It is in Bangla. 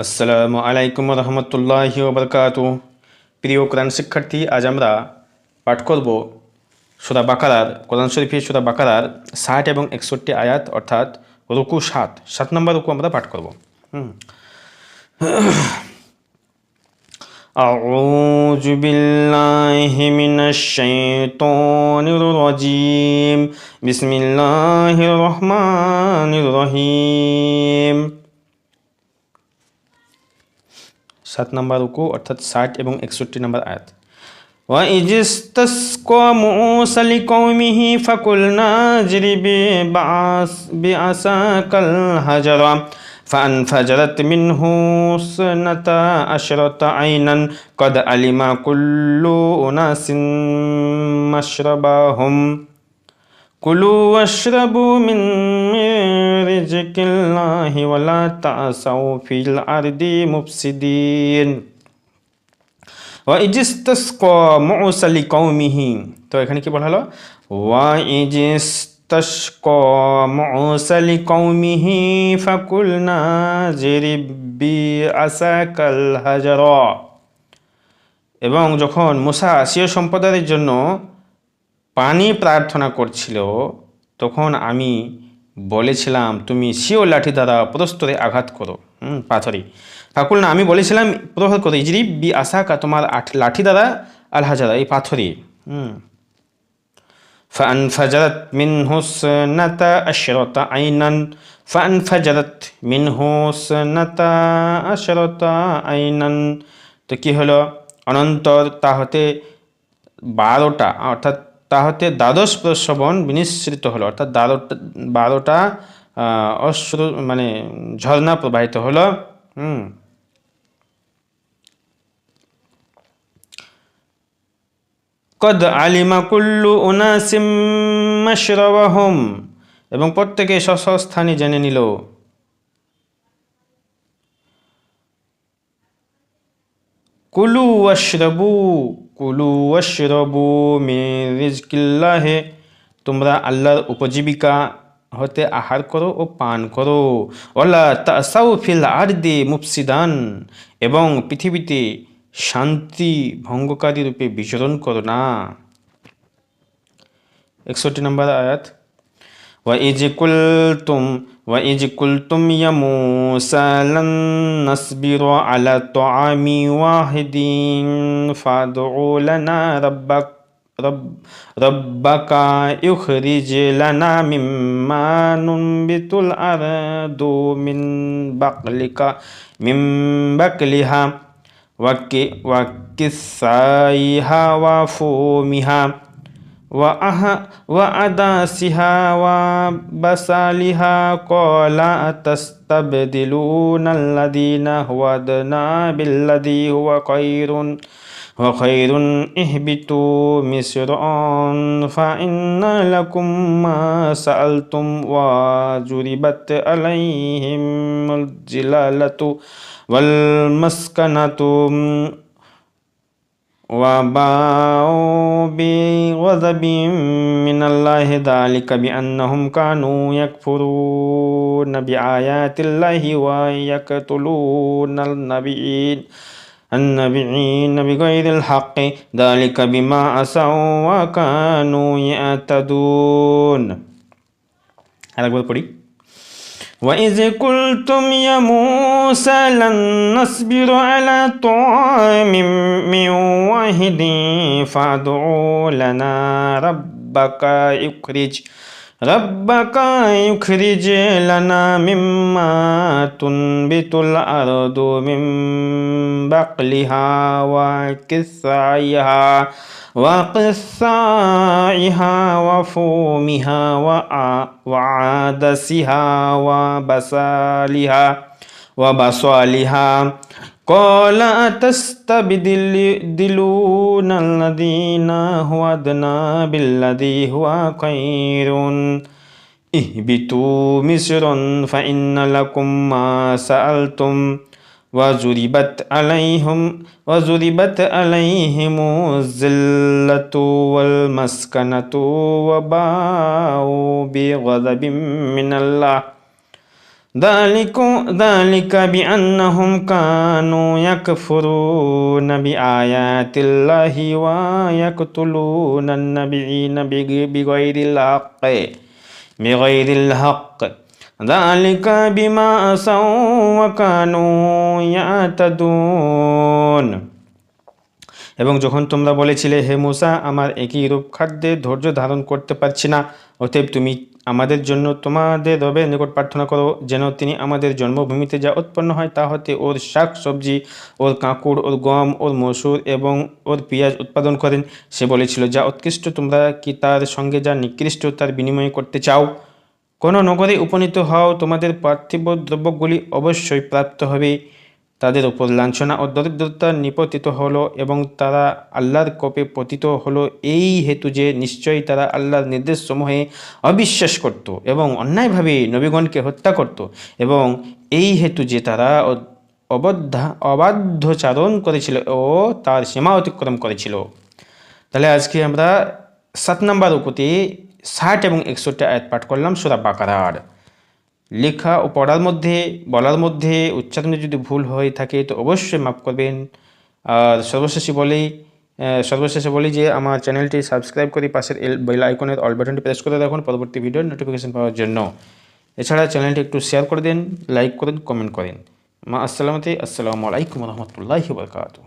আসসালামু আলাইকুম রহমতুল্লাহি ওবরকাত প্রিয় কোরআন শিক্ষার্থী আজ আমরা পাঠ করব সুরা বাকারার কোরআন শরীফের সুরা বাকারার ষাট এবং একষট্টি আয়াত অর্থাৎ রুকু সাত সাত নম্বর রুকু আমরা পাঠ করব হুম أعوذ بالله من الشيطان الرجيم بسم الله الرحمن الرحيم সাত নম্বর রুকু অর্থাৎ ষাট এবং একষট্টি নম্বর আয়াত وإذ استسقى موسى لقومه فقلنا اضرب بعص بعصاك الحجر فانفجرت منه اثنتا عشرة عينا قد علم كل أناس مشربهم কুলু ওয়াশরাবু মিন রিজকিল্লাহি ওয়া লা তাসাউ ফিল আরদি মুফসিদিন। ওয়া ইজতাসকা মুসা লিকাউমিহি তো এখানে কি বলা হলো? ওয়া ইজতাসকা মুসা লিকাউমিহি ফাকুলনা জিরিব বিআসাকাল হাজারা। এবং যখন মুসা আসীয় সম্প্রদায়ের জন্য পানি প্রার্থনা করছিল তখন আমি বলেছিলাম তুমি সিও লাঠি দ্বারা প্রস্তরে আঘাত করো হুম পাথরে ফাকুল না আমি বলেছিলাম প্রভাত করো ইজরি বি আশাকা তোমার আঠ লাঠি দ্বারা আল হাজারা এই পাথরে হুম فانفجرت منه سنتا عشرة عينا فانفجرت منه سنتا عشرة عينا তো কি হলো অনন্তর তা হতে বারোটা অর্থাৎ তা হতে দ্বাদশ প্রশ্রবণ বিনিশ্রিত হলো। অর্থাৎ বারোটা বারোটা অশ্রু মানে ঝর্ণা প্রবাহিত হলো। হুম। কদ আলিমা কুল্লু উনাসিম এবং প্রত্যেকে স্ব স্থানে জেনে নিল। কুলু ওয়াশরাবু কুলু ওয়াশরাবু মিন রিজকিল্লাহে, তোমরা আল্লাহর উপজীবিকা হতে আহার করো ও পান করো। ওলা তাসাউ ফিল আরদি মুফসিদান, এবং পৃথিবীতে শান্তি ভঙ্গকারী রূপে বিচরণ করো না। একষট্টি নম্বর আয়াত وإذ قلتم وإذ قلتم يا موسى لن نصبر على طعام واحد فادع لنا ربك رب ربك يخرج لنا مما ننبت الأرض من بقلك من بقلها وكسائها وفومها وأداسها وبصالها قال أتستبدلون الذين هو أدنى بالذي هو خير وخير اهبطوا مصرا فإن لكم ما سألتم وجربت عليهم الجلالة والمسكنة وباءوا بغضب من الله ذلك بأنهم كانوا يكفرون بآيات الله ويقتلون النبيين النبيين بغير الحق. ذلك بما عصوا وكانوا يعتدون. هذا পড়ি وإذ قلتم يا موسى لن نصبر على طعام من واحد فادع لنا ربك يخرج ربك يخرج لنا مما تنبت الأرض من بقلها وكسائها وقصائها وفومها وعدسها وبصالها وبصالها قال أتستبدلون الذين هو أدنى بالذي هو خير؟ اهبطوا مصرا فإن لكم ما سألتم وضربت عليهم وضربت عليهم الذلة والمسكنة وباءوا بغضب من الله. ذلك ذلك بأنهم كانوا يكفرون بآيات الله ويقتلون النبيين بغ- بغير الحق. بغير الحق. ذلك بما عصوا وكانوا يعتدون. এবং যখন তোমরা বলেছিলে, হে মুসা, আমার একই রূপ খাদ্যে ধৈর্য ধারণ করতে পারছি না, অতএব তুমি আমাদের জন্য তোমাদের রবের নিকট প্রার্থনা করো, যেন তিনি আমাদের জন্মভূমিতে যা উৎপন্ন হয় তা হতে ওর শাক, সবজি, ওর কাঁকুড়, ওর গম, ওর মসুর এবং ওর পেঁয়াজ উৎপাদন করেন। সে বলেছিল, যা উৎকৃষ্ট, তোমরা কি তার সঙ্গে যা নিকৃষ্ট তার বিনিময় করতে চাও? কোনো নগরে উপনীত হও, তোমাদের পার্থিব দ্রব্যগুলি অবশ্যই প্রাপ্ত হবে। তাদের উপর লাঞ্ছনা ও দরিদ্রতা নিপতিত হলো এবং তারা আল্লাহর কোপে পতিত হলো। এই হেতু যে নিশ্চয়ই তারা আল্লাহর নির্দেশ নির্দেশসমূহে অবিশ্বাস করত এবং অন্যায়ভাবে নবীগণকে হত্যা করত এবং এই হেতু যে তারা অবদ্ধা অবাধ্যচারণ করেছিল ও তার সীমা অতিক্রম করেছিল। তাহলে আজকে আমরা সাত নম্বর উপতি ষাট এবং একষট্টি আয়াত পাঠ করলাম, সুরা বাকারার। লেখা ও পড়ার মধ্যে, বলার মধ্যে উচ্চারণে যদি ভুল হয়ে থাকে, তো অবশ্যই মাফ করবেন। আর সর্বশেষে বলি সর্বশেষে বলি যে, আমার চ্যানেলটি সাবস্ক্রাইব করে পাশের বেল আইকনের অল বাটনটি প্রেস করে রাখুন পরবর্তী ভিডিওর নোটিফিকেশন পাওয়ার জন্য। এছাড়া চ্যানেলটি একটু শেয়ার করে দিন লাইক করেন কমেন্ট করেন। মা, আসসালামতে, আসসালামু আলাইকুম রহমতুল্লাহি বরকাতুহ।